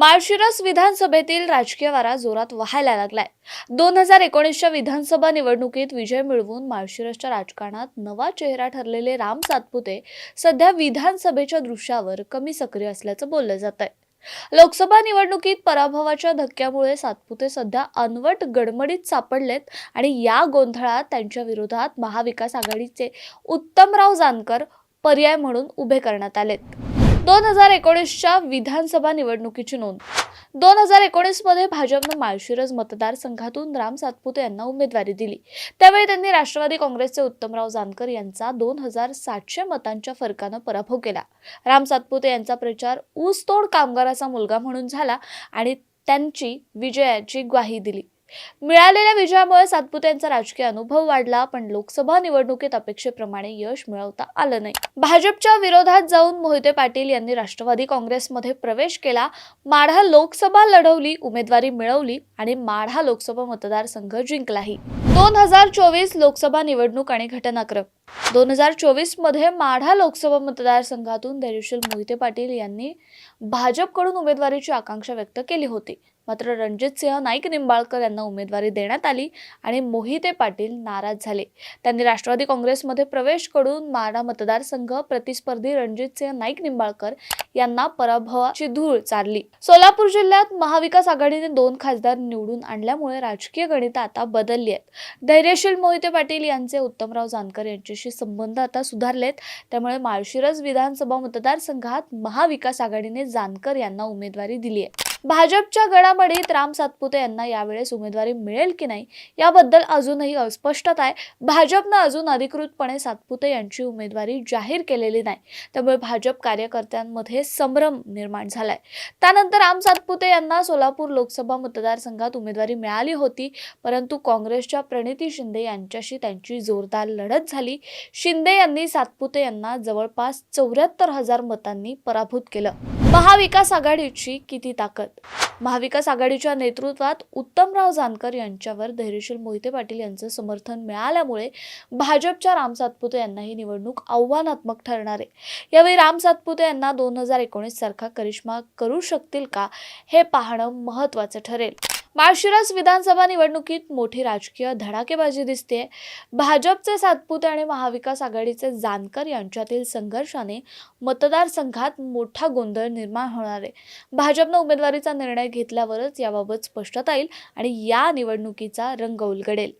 माळशिरस विधानसभेतील राजकीय वारा जोरात व्हायला लागलाय. दोन हजार एकोणीसच्या विधानसभा निवडणुकीत विजय मिळवून माळशिरसच्या राजकारणात नवा चेहरा ठरलेले राम सातपुते सध्या विधानसभेच्या दृश्यावर कमी सक्रिय असल्याचं बोललं जात आहे लोकसभा निवडणुकीत पराभवाच्या धक्क्यामुळे सातपुते सध्या अनवट गडमडीत सापडलेत आणि या गोंधळात त्यांच्या विरोधात महाविकास आघाडीचे उत्तमराव जानकर पर्याय म्हणून उभे करण्यात आलेत. दोन हजार एकोणीसच्या विधानसभा निवडणुकीची नोंद. दोन हजार एकोणीसमध्ये भाजपनं माळशिरस मतदारसंघातून राम सातपुते यांना उमेदवारी दिली. त्यावेळी त्यांनी राष्ट्रवादी काँग्रेसचे उत्तमराव जानकर यांचा दोन हजार सातशे मतांच्या फरकानं पराभव केला. राम सातपुते यांचा प्रचार ऊसतोड कामगाराचा मुलगा म्हणून झाला आणि त्यांची विजयाची ग्वाही दिली. मिळालेल्या विजयामुळे सातपुते यांचा राजकीय अनुभव वाढला पण लोकसभा निवडणुकीत अपेक्षेप्रमाणे यश मिळवता आलं नाही. भाजपच्या विरोधात जाऊन मोहिते पाटील यांनी राष्ट्रवादी काँग्रेसमध्ये प्रवेश केला. माढा लोकसभा लढवली उमेदवारी मिळवली आणि माढा लोकसभा मतदारसंघ जिंकलाही. दोन हजार चोवीस लोकसभा निवडणूक आणि घटनाक्रम. दोन हजार चोवीसमध्ये माढा लोकसभा मतदारसंघातून धैर्यशील मोहिते पाटील यांनी भाजपकडून उमेदवारीची आकांक्षा व्यक्त केली होती. मात्र रणजित सिंह नाईक निंबाळकर यांना उमेदवारी देण्यात आली आणि मोहिते पाटील नाराज झाले. त्यांनी राष्ट्रवादी काँग्रेसमध्ये प्रवेश करून माडा मतदारसंघ प्रतिस्पर्धी रणजितसिंह नाईक निंबाळकर यांना पराभवाची धूळ चारली. सोलापूर जिल्ह्यात महाविकास आघाडीने दोन खासदार निवडून आणल्यामुळे राजकीय गणित आता बदलली आहेत. धैर्यशील मोहिते पाटील यांचे उत्तमराव जानकर यांच्याशी संबंध आता सुधारलेत. त्यामुळे माळशिरस विधानसभा मतदारसंघात महाविकास आघाडीने जानकर यांना उमेदवारी दिली आहे. भाजपच्या गडामडीत राम सातपुते यांना यावेळेस उमेदवारी मिळेल की नाही याबद्दल अजूनही अस्पष्टता आहे. भाजपनं अजून अधिकृतपणे सातपुते यांची उमेदवारी जाहीर केलेली नाही. त्यामुळे भाजप कार्यकर्त्यांमध्ये संभ्रम निर्माण झालाय. त्यानंतर राम सातपुते यांना सोलापूर लोकसभा मतदारसंघात उमेदवारी मिळाली होती. परंतु काँग्रेसच्या प्रणिती शिंदे यांच्याशी त्यांची जोरदार लढत झाली. शिंदे यांनी सातपुते यांना जवळपास चौऱ्याहत्तर हजार मतांनी पराभूत केलं. महाविकास आघाडीची किती ताकद? महाविकास आघाडीच्या नेतृत्वात उत्तमराव जानकर यांच्यावर धैर्यशील मोहिते पाटील यांचं समर्थन मिळाल्यामुळे भाजपच्या राम सातपुते यांना ही निवडणूक आव्हानात्मक ठरणार आहे. यावेळी राम सातपुते यांना दोन हजार एकोणीस सारखा करिश्मा करू शकतील का हे पाहणं महत्वाचं ठरेल. माळशिरस विधानसभा निवडणुकीत मोठी राजकीय धडाकेबाजी दिसते. भाजपचे सातपुते आणि महाविकास आघाडीचे जानकर यांच्यातील संघर्षाने मतदारसंघात मोठा गोंधळ निर्माण होणार आहे. भाजपनं उमेदवारीचा निर्णय घेतल्यावरच याबाबत स्पष्टता येईल आणि या निवडणुकीचा रंग उलगडेल.